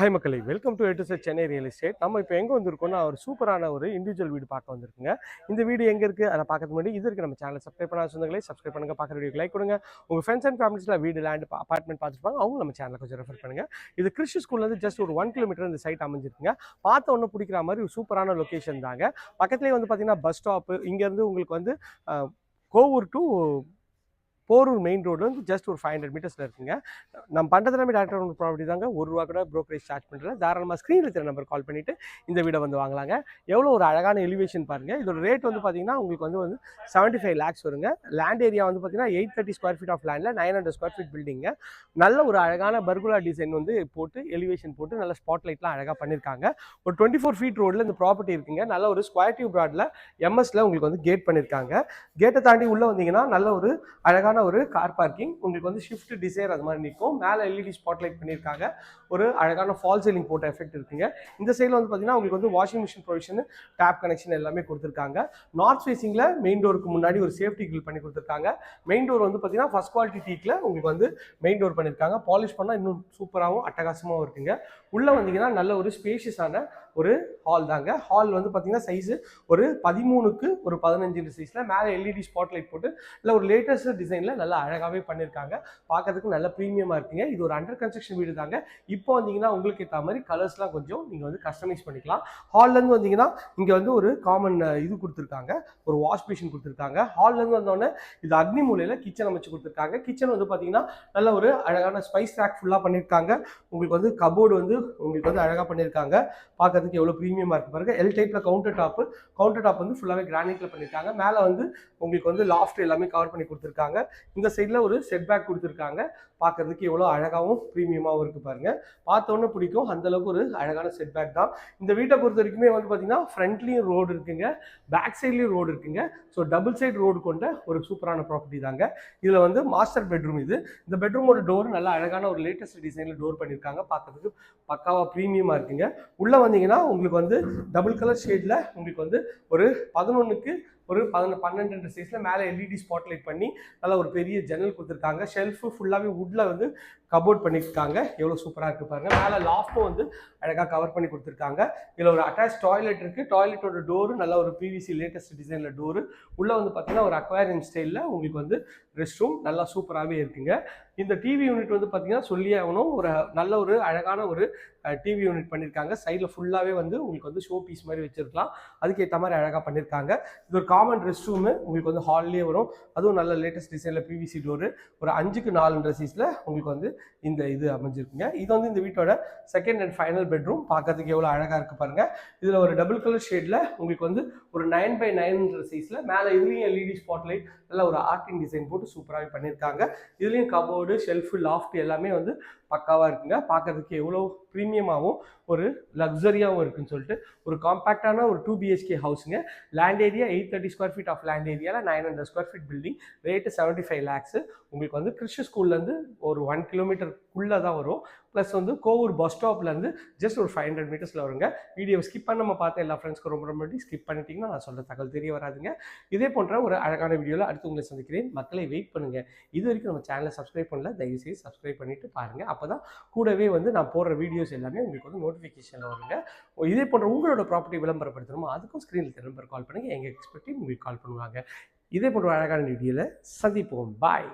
Hi மக்களை welcome to எட்டு Chennai real estate நம்ம இப்போ எங்கே வந்திருக்கோம்னா ஒரு சூப்பரான ஒரு இண்டிவிஜுவல் வீடு பார்க்க வந்திருக்குங்க. இந்த வீடு எங்கே இருக்குது அதை பார்க்கறது முன்னாடி இது இருக்குது நம்ம சேனலை சப்ஸ்கிரைப் பண்ணாத சொந்தங்களே சப்ஸ்கிரைப் பண்ணுங்க. பார்க்குற வீடியோக்கு லைக் கொடுங்க. உங்கள் ஃப்ரெண்ட்ஸ் அண்ட் ஃபேமிலிஸில் வீடு லேண்ட் அப்பார்ட்மெண்ட் பார்த்துருப்பாங்க. அவங்க நம்ம சேனலை கொஞ்சம் ரெஃபர் பண்ணுங்கள் இது கிறிஸ்டி ஸ்கூல்லேருந்து ஜஸ்ட் ஒரு ஒன் கிலோமீட்டர் இந்த சைட் அமைஞ்சிருக்குங்க. பார்த்த ஒன்று பிடிக்கிற மாதிரி ஒரு சூப்பரான லொக்கேஷன் தாங்க. பக்கத்துலேயே வந்து பார்த்திங்கன்னா பஸ் ஸ்டாப்பு இங்கேருந்து உங்களுக்கு வந்து Kovur to Porur main road வந்து ஜஸ்ட் ஒரு ஃபைவ் ஹண்ட்ரட் மீட்டர்ஸில் இருக்குங்க. நம்ம பண்ணுறது எல்லாமே டாக்டர் ஒன்று ப்ராப்பர்ட்டி தாங்க. ஒரு ரூபா கூட ப்ரோக்கரேஜ் சார்ஜ் பண்ணுறேன் தாராளமாக ஸ்க்ரீனில் இருக்கிற நம்பர் கால் பண்ணிவிட்டு இந்த வீடை வந்து வாங்கலாங்க. எவ்வளோ ஒரு அழகான எலிவேஷன் பாருங்கள் இதோட ரேட் வந்து பார்த்தீங்கன்னா உங்களுக்கு வந்து வந்து செவன்ட்டி ஃபைவ் லேக்ஸ் வருங்க. லேண்ட் ஏரியா வந்து பார்த்தீங்கன்னா eight thirty square feet of லேண்டில் நைன் ஹண்ட்ரட் ஸ்கொயர் ஃபீட் பில்டிங்க நல்ல ஒரு அழகான பர்குலா டிசைன் வந்து போட்டு எலிவேஷன் போட்டு நல்ல ஸ்பாட் லைட்லாம் அழகாக பண்ணியிருக்காங்க ஒரு டுவெண்ட்டி ஃபோர் ஃபீட் ரோடில் இந்த ப்ராப்பர்ட்டி இருக்குங்க. நல்ல ஒரு ஸ்கொயர் டியூப் ப்ராடில் எம்எஸ்ல உங்களுக்கு வந்து கேட் பண்ணியிருக்காங்க கேட்டை தாண்டி உள்ளே வந்தீங்கன்னா நல்ல ஒரு அழகான ஒரு கார் பார்க்கிங் உங்களுக்கு வந்து ஷிஃப்ட் டிசைர் அது மாதிரி நிற்கும். மேலே எல்இடி ஸ்பாட்லைட் பண்ணியிருக்காங்க. ஒரு அழகான ஃபால் சீலிங் போட்ட எஃபெக்ட் இருக்குங்க. இந்த சைடில் வந்து பார்த்தீங்கன்னா உங்களுக்கு வந்து washing machine provision tap connection எல்லாமே கொடுத்துருக்காங்க. நார்த் ஃபேசிங்கில் மெயின் டோருக்கு முன்னாடி ஒரு சேஃப்டி கில் பண்ணி கொடுத்துருக்காங்க. மெயின் டோர் வந்து பார்த்தீங்கன்னா ஃபஸ்ட் குவாலிட்டி டீக்கில் உங்களுக்கு வந்து மெயின் டோர் பண்ணியிருக்காங்க. பாலிஷ் பண்ணால் இன்னும் சூப்பராகவும் அட்டகாசமாகவும் இருக்குங்க. உள்ளே வந்தீங்கன்னா நல்ல ஒரு ஸ்பேஷியஸான ஒரு ஹால் தாங்க. ஹால் வந்து பார்த்தீங்கன்னா சைஸு ஒரு பதிமூணுக்கு ஒரு பதினஞ்சு சைஸில் மேலே எல்இடி ஸ்பாட் லைட் போட்டு இல்லை ஒரு லேட்டஸ்ட் டிசைனில் நல்லா அழகாகவே பண்ணியிருக்காங்க பார்க்கறதுக்கு நல்ல ப்ரீமியமாக இருக்குங்க. இது ஒரு அண்டர் கன்ஸ்ட்ரக்ஷன் வீடு தாங்க. இப்போ வந்தீங்கன்னா உங்களுக்கு ஏற்ற மாதிரி கலர்ஸ்லாம் கொஞ்சம் நீங்கள் வந்து கஸ்டமைஸ் பண்ணிக்கலாம். ஹால்லேருந்து வந்தீங்கன்னா இங்கே வந்து ஒரு காமன் இது கொடுத்துருக்காங்க. ஒரு வாஷ் பேஷன் கொடுத்துருக்காங்க. ஹால்லேருந்து வந்தோடனே இது அக்னி மூலையில் கிச்சன் அமைச்சு கொடுத்துருக்காங்க. கிச்சன் வந்து பார்த்தீங்கன்னா நல்ல ஒரு அழகான ஸ்பைஸ் ரேக் ஃபுல்லாக பண்ணியிருக்காங்க உங்களுக்கு வந்து கபோர்டு வந்து உங்களுக்கு வந்து அழகாக பண்ணியிருக்காங்க பார்க்கறதுக்கு எவ்வளோ ப்ரீமியமாக இருக்கு பாருங்க. எல் டைப்பில் கவுண்டர் டாப்பு கவுண்டர் டாப் வந்து ஃபுல்லாகவே கிரானைட்டில் பண்ணியிருக்காங்க மேலே வந்து உங்களுக்கு வந்து லாஃப்ட் எல்லாமே கவர் பண்ணி கொடுத்துருக்காங்க. இந்த சைடில் ஒரு செட் பேக் கொடுத்துருக்காங்க. பார்க்கறதுக்கு எவ்வளோ அழகாகவும் ப்ரீமியமாகவும் இருக்குது பாருங்க. பார்த்தோன்னே பிடிக்கும். அந்தளவுக்கு ஒரு அழகான செட் பேக் தான். இந்த வீட்டை பொறுத்த வரைக்குமே வந்து பார்த்தீங்கன்னா ஃப்ரண்ட்லேயும் ரோடு இருக்குங்க. பேக் சைட்லேயும் ரோடு இருக்குங்க. ஸோ டபுள் சைடு ரோடு கொண்ட ஒரு சூப்பரான ப்ராப்பர்ட்டி தாங்க. இதில் வந்து மாஸ்டர் பெட்ரூம் இது. இந்த பெட்ரூமோட டோர் நல்லா அழகான ஒரு லேட்டஸ்ட் டிசைனில் டோர் பண்ணியிருக்காங்க பார்க்கறதுக்கு பக்காவாக ப்ரீமியமாக இருக்குங்க. உள்ளே வந்தீங்கன்னா உங்களுக்கு வந்து டபுள் கலர் ஷேடில் உங்களுக்கு வந்து ஒரு பதினொன்றுக்கு ஒரு பதினொன்று பன்னெண்டு சைஸில் மேலே எல்இடி ஸ்பாட்லைட் பண்ணி நல்லா ஒரு பெரிய ஜன்னல் கொடுத்துருக்காங்க. ஷெல்ஃபு ஃபுல்லாகவே வுட்டில் வந்து கபோர்ட் பண்ணியிருக்காங்க. எவ்வளோ சூப்பராக இருக்குது பாருங்கள் மேலே லாஃப்ட்டும் வந்து அழகாக கவர் பண்ணி கொடுத்துருக்காங்க. இதில் ஒரு அட்டாச் டாய்லெட் இருக்குது டாய்லெட்டோட டோரு நல்ல ஒரு பிவிசி லேட்டஸ்ட் டிசைனில் டோரு உள்ளே வந்து பார்த்தீங்கன்னா ஒரு அக்வாரியம் ஸ்டைலில் உங்களுக்கு வந்து ரெஸ்ட் ரூம் நல்லா சூப்பராகவே இருக்குங்க. இந்த டிவி யூனிட் வந்து பார்த்தீங்கன்னா சொல்லியே ஆகணும். ஒரு நல்ல ஒரு அழகான ஒரு டிவி யூனிட் பண்ணியிருக்காங்க. சைடில் ஃபுல்லாகவே வந்து உங்களுக்கு வந்து ஷோ பீஸ் மாதிரி வச்சிருக்கலாம். அதுக்கேற்ற மாதிரி அழகாக பண்ணியிருக்காங்க. இது ஒரு காமன் ரெஸ்ட் ரூமு உங்களுக்கு வந்து ஹால்லேயே வரும். அதுவும் நல்ல லேட்டஸ்ட் டிசைனில் பிவிசி டோரு ஒரு அஞ்சுக்கு நாலுன்ற சீஸில் உங்களுக்கு வந்து இந்த இது அமைஞ்சிருக்குங்க. இது வந்து இந்த வீட்டோட செகண்ட் அண்ட் ஃபைனல் பெட்ரூம் பார்க்கறதுக்கு எவ்வளோ அழகாக இருக்குது பாருங்கள் இதில் ஒரு டபுள் கலர் ஷேடில் உங்களுக்கு வந்து ஒரு நைன் பை நைன்ன்ற சைஸில் மேலே இதுலேயும் எல்இடி ஸ்பாட்லைட் நல்லா ஒரு ஆர்டிங் டிசைன் போட்டு சூப்பராகவே பண்ணியிருக்காங்க இதுலேயும் கபோர்டு ஷெல்ஃபு லாஃப்ட் எல்லாமே வந்து பக்காவாக இருக்குங்க. பார்க்கறதுக்கு எவ்வளோ ப்ரீமியமாகவும் ஒரு லக்ஸரியாகவும் இருக்குன்னு சொல்லிட்டு ஒரு காம்பேக்டான ஒரு two BHK ஹவுஸுங்க land area eight thirty square feet of land ஏரியாவில் nine hundred square feet building rate seventy five lakhs உங்களுக்கு வந்து கிறிஸ்டி ஸ்கூல்லேருந்து ஒரு ஒன் கிலோமீட்டருக்குள்ளே தான் வரும். ப்ளஸ் வந்து கோவூர் பஸ் ஸ்டாப்லேருந்து ஜஸ்ட் ஒரு ஃபைவ் ஹண்ட்ரட் மீட்டர்ஸில் வருங்க. வீடியோ ஸ்கிப் நம்ம பார்த்த எல்லா ஃப்ரெண்ட்ஸ்க்கு ரொம்ப ரொம்ப ஸ்கிப் பண்ணிட்டீங்கன்னா நான் சொல்கிற தகவல் தெரிய வராதுங்க. இதே போன்ற ஒரு அழகான வீடியோவில் அடுத்து உங்களை சந்திக்கிறேன். மக்களை வெயிட் பண்ணுங்கள் இது வரைக்கும் நம்ம சேனலை சப்ஸ்கிரைப் பண்ணல தயவுசெய்து சப்ஸ்கிரைப் பண்ணிட்டு பாருங்கள் அப்போ தான் கூடவே வந்து நான் போடுற வீடியோஸ் எல்லாமே உங்களுக்கு வந்து நோட்டிஃபிகேஷனில் வருங்க. இதே போன்ற உங்களோட ப்ராப்பர்ட்டி விளம்பரப்படுத்தணுமோ அதுக்கும் ஸ்க்ரீனில் திரும்ப கால் பண்ணுங்கள் எங்கள் எக்ஸ்பர்ட்டி உங்களுக்கு கால் பண்ணுவாங்க. இதே போன்ற அழகான வீடியோவில் சந்திப்போம். பாய்